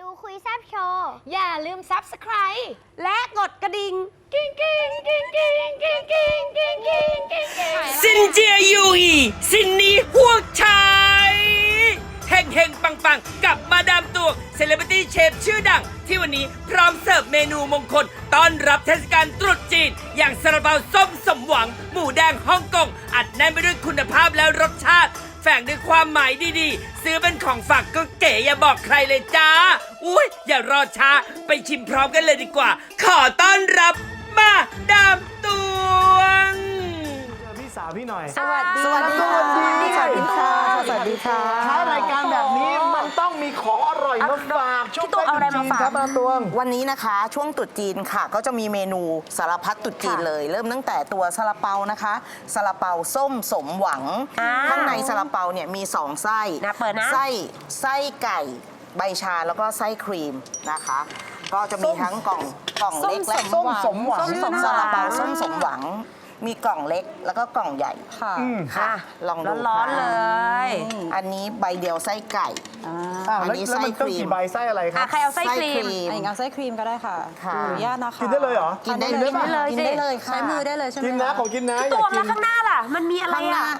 ดูคุยแซบโชว์ อย่าลืม subscribe และกดกระดิ่งกิ้งกิ้งกิ้งกิ้งกิ้งกิ้งกิ้งกิ้งกิ้งกิ้งซินเจียยูอีซินนี้พวกชายเฮงเฮงปังปังกับมาดามตวงเซเลบริตี้เชฟชื่อดัง ที่วันนี้พร้อมเสิร์ฟเมนูมงคล ต้อนรับเทศกาลตรุษจีน อย่างซาลาเปาส้มสมหวัง หมูแดงฮ่องกง อัดแน่นไปด้วยคุณภาพและรสชาติแฝ งด้วยความหมายดีๆ ซื้อเป็นของฝากก็เก๋อย่าบอกใครเลยจ้า อุ้ยอย่ารอช้าไปชิมพร้อมกันเลยดีกว่า ขอต้อนรับมาดามตวง เจอพี่สาวพี่หน่อย สวัสดีสวัสดีค่ะสวัสดีสวัสดีค่ะสวัสดีค่ะท้ายรายการแบบนี้มันต้องมีของอร่อยมาฝาก ช่วงพี่ตุ๊กเอาอะไรมาฝากใกล้ตรุษจีนครับมาตวง วันนี้นะคะช่วงตรุษจีนค่ะ ก็จะมีเมนูสารพัดตรุษจีนเลย เริ่มตั้งแต่ตัวซาลาเปานะคะซาลาเปาส้มสมหวังอ่าข้างในซาลาเปาเนี่ยมีสองไส้นะเปิดนะไส้ไส้ไก่ใบชาแล้วก็ไส้ครีมนะคะ ก็จะมีทั้งกล่องกล่องเล็กและส้มสมหวัง ส้มสมซาลาเปาส้มสมหวัง มีกล่องเล็กแล้วก็กล่องใหญ่ค่ะค่ะ ลองดูร้อนๆเลค่ะยอันนี้ใบเดียวไส้ไก่อ้าวอันแล้วนี้แล้วมันไส้ต้องครีมกี่ใบไส้อะไรคอะรับใครเอาไส้ครีมมอะอย่างเอาไส้ครีมก็ได้ค่ะค่ะ ขออนุญาตนะคะกินได้เลยเหรอ กินได้กินเลยได้เลยกินได้เลยค่ะ ใช้มือได้เลยใช่ไหมกินนะคะขอกินนะอตัยาวกกิแล้วนข้างหน้าล่ะ มันมีอะไรข้างหน้าอะ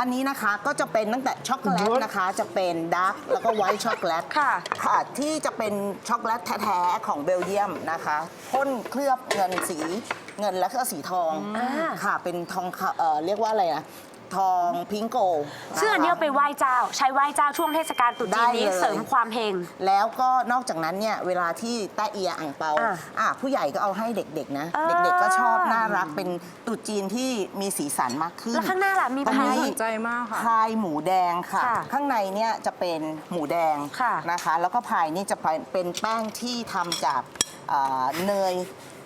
อันนี้นะคะก็จะเป็นตั้งแต่ช็อกโกแลตรสนะคะ จะเป็นดาร์กแล้วก็ไวท์ช็อกโกแลตค่ะ ค่ะที่จะเป็นช็อกโกแลตแท้ๆของเบลเยียมนะคะพ่นเคลือบเงินสี เงินและก็สีทองค่ะ เป็นทองคำเอ่อเรียกว่าอะไรนะทองพิงโกซึ่งอันนี้เอาไปไหว้เจ้า ใช้ไหว้เจ้าช่วงเทศกาลตรุษจีนนี้ได้เลยเสริมความเฮง แล้วก็นอกจากนั้นเนี่ยเวลาที่แตะเอียอ่างเปาอะอะผู้ใหญ่ก็เอาให้เด็กๆนะ อ่า เด็กๆก็ชอบน่ารักเป็นตรุษจีนที่มีสีสันมากขึ้น แล้วข้างหน้าล่ะมีตรงพายนี้ สนใจมากค่ะ พายหมูแดงค่ะ ค่ะข้างในเนี่ยจะเป็นหมูแดงค่ะนะคะ แล้วก็พายนี่จะเป็นแป้งที่ทำจากเอ่อเนย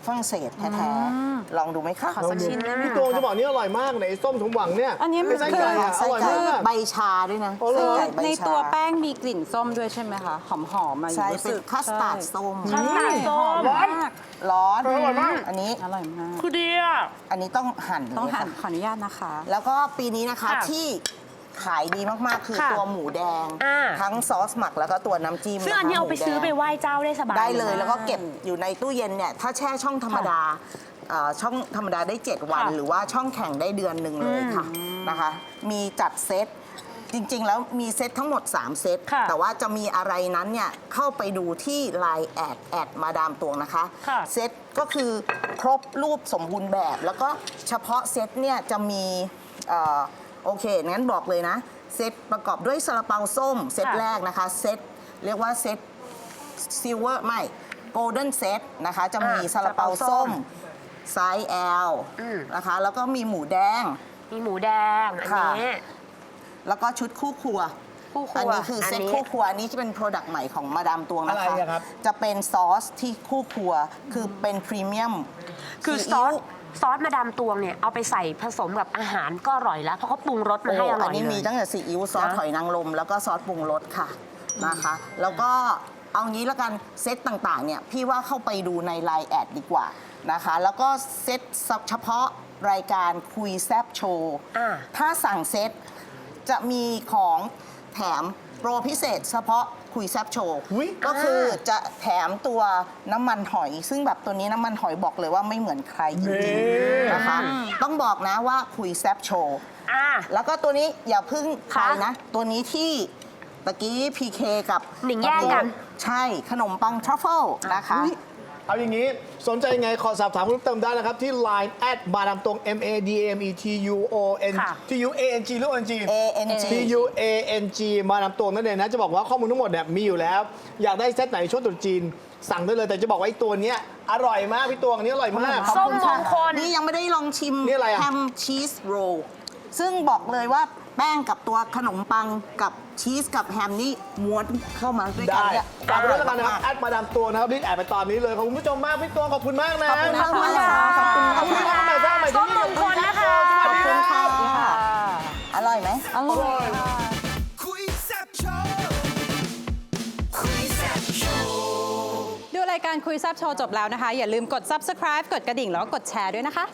ฝรั่งเศสแท้ๆ ลองดูไหมคะขอสักชิ้นได้ไหมพี่ตวงจะบอกนี่อร่อยมากไหนส้มสมหวังเนี่ยอันนี้มันไส้ไก่อะอไส้ร่อยไก่มาก ใบชาด้วยนะโอ้เหรอไส้ไก่ใบในชาตัวแป้งมีกลิ่นส้มด้วยใช่ไหมคะ หอมหอมๆมาใช่รู้เป็สึนกคัสตาร์ดส้มคัสตาร์ดส้มร้อนมากร้อนอร่อยมากอันนี้อร่อยมากคือดีอะอันนี้ต้องหั่นต้องเลยหั่นค่ะขออนุญาตนะคะ แล้วก็ปีนี้นะคะค่ะที่ ขายดีมากๆ คือค่ะตัวหมูแดง อ่า ทั้งซอสหมักแล้วก็ตัวน้ำจิ้มซึ่งอันนี้ะคะเอาไปหมูแดงซื้อไปไหว้เจ้าได้สบายได้เลยนะแล้วก็เก็บอยู่ในตู้เย็นเนี่ย ถ้าแช่ช่องธรรมดาเอ่อช่องธรรมดาได้ 7 วัน ค่ะหรือว่าช่องแข็งได้เดือนหนึ่งเลยค่ะนะคะ มีจัดเซตจริง ๆ แล้วมีเซตทั้งหมด 3 เซต ค่ะแต่ว่าจะมีอะไรนั้นเนี่ยเข้าไปดูที่ Line แอดแอดมาดามตวงนะคะ ค่ะ เซตก็คือครบรูปสมบูรณ์แบบ แล้วก็เฉพาะเซตเนี่ยจะมีเอ่อ โอเค งั้นบอกเลยนะ เซตประกอบด้วยซาลาเปาส้ม เซตค่ะแรกนะคะ เซตเรียกว่าเซตซิลเวอร์ไม่โกลเด้นเซตนะคะ จะมีอะซาลาเปาซาลาเปาส้ส้ม มไซส์ L อืม นะคะ แล้วก็มีหมูแดง มีหมูแดงอันค่ะนี้แล้วก็ชุดคู่ครัว คู่ครัวอันนี้คือเซตอันนี้คู่ครัวอันนี้จะเป็นโปรดักต์ใหม่ของมาดามตวงนะคะอะไรอะครับ จะเป็นซอสที่คู่ครัว คือเป็นพรีเมียมคือซซีออิ๊สว ซอสมาดามตวงเนี่ยเอาไปใส่ผสมกับอาหารก็อร่อยแล้ว เพราะเขาปรุงรสมาให้อร่อัอยนนี้เลมียตั้งแต่ซีอิ๊วซอสนะหอยนางรมแล้วก็ซอสปรุงรสค่ะนะคะ แล้วก็เอางี้แล้วกันเซตต่างๆเนี่ยพี่ว่าเข้าไปดูใน Line แอดดีกว่านะคะ แล้วก็เซตเฉพาะรายการคุยแซบโชว์อ่าถ้าสั่งเซตจะมีของแถม โปรพิเศษเฉพาะคุยแซบโชว์อุ๊ย ก็คือจะแถมตัวน้ำมันหอย ซึ่งแบบตัวนี้น้ำมันหอยบอกเลยว่าไม่เหมือนใครจริงๆนะคะ ต้องบอกนะว่าคุยแซบโชว์ อ่า แล้วก็ตัวนี้อย่าเพึ่งใครค่ะนะ ตัวนี้ที่ตะกี้พีเคกับหนิงแย่งกัน ใช่ขนมปังทรัฟเฟิลนะคะ เอาอย่างนี้สนใจยังไงขอสอบถามเพิ่มเติมได้นะครับ ที่ Line แอดมาดามตวง M A D A M E T U O N ค่ะ T U A N G หรือ O N G A N G T U A N G มาดามตวงนั่นเองนะ จะบอกว่าข้อมูลทั้งหมดเนี่ยมีอยู่แล้ว อยากได้เซตไหนช่วงตรุษจีน สั่งได้เลยแต่จะบอกว่าไอ้ตัวเนี้ยอร่อยมากพี่ตวงอันนี้อร่อยมาก ส้มมงคล นี่ยังไม่ได้ลองชิมนี่อะไรอะ แฮมชีสโรลซึ่งบอกเลยว่า แป้งกับตัวขนมปังกับชีสกับแฮมนี่ม้วนเข้ามาด้วยกันได้เนี่ยฝากไปด้วยแล้วกันนะครับอแอดมาดามตวงนะครับรีบแอดไปตอนนี้เลยขอบคุณผู้ชมมากพี่ตวงขอบคุณมากนะขอบคุณมากค่ะขอบคุณขอบคุณมากใหม่สร้างใหม่ส้ที่มนี่มงคลนะคะสวัสดีขอบคคุณรับค่ะอร่อยไหมอร่อยค่ะคุยแซ่บโชว์คุยแซ่บโชว์ดูรายการคุยแซบโชว์จบแล้วนะคะ อย่าลืมกด subscribe กดกระดิ่งแล้วก็กดแชร์ด้วยนะคะ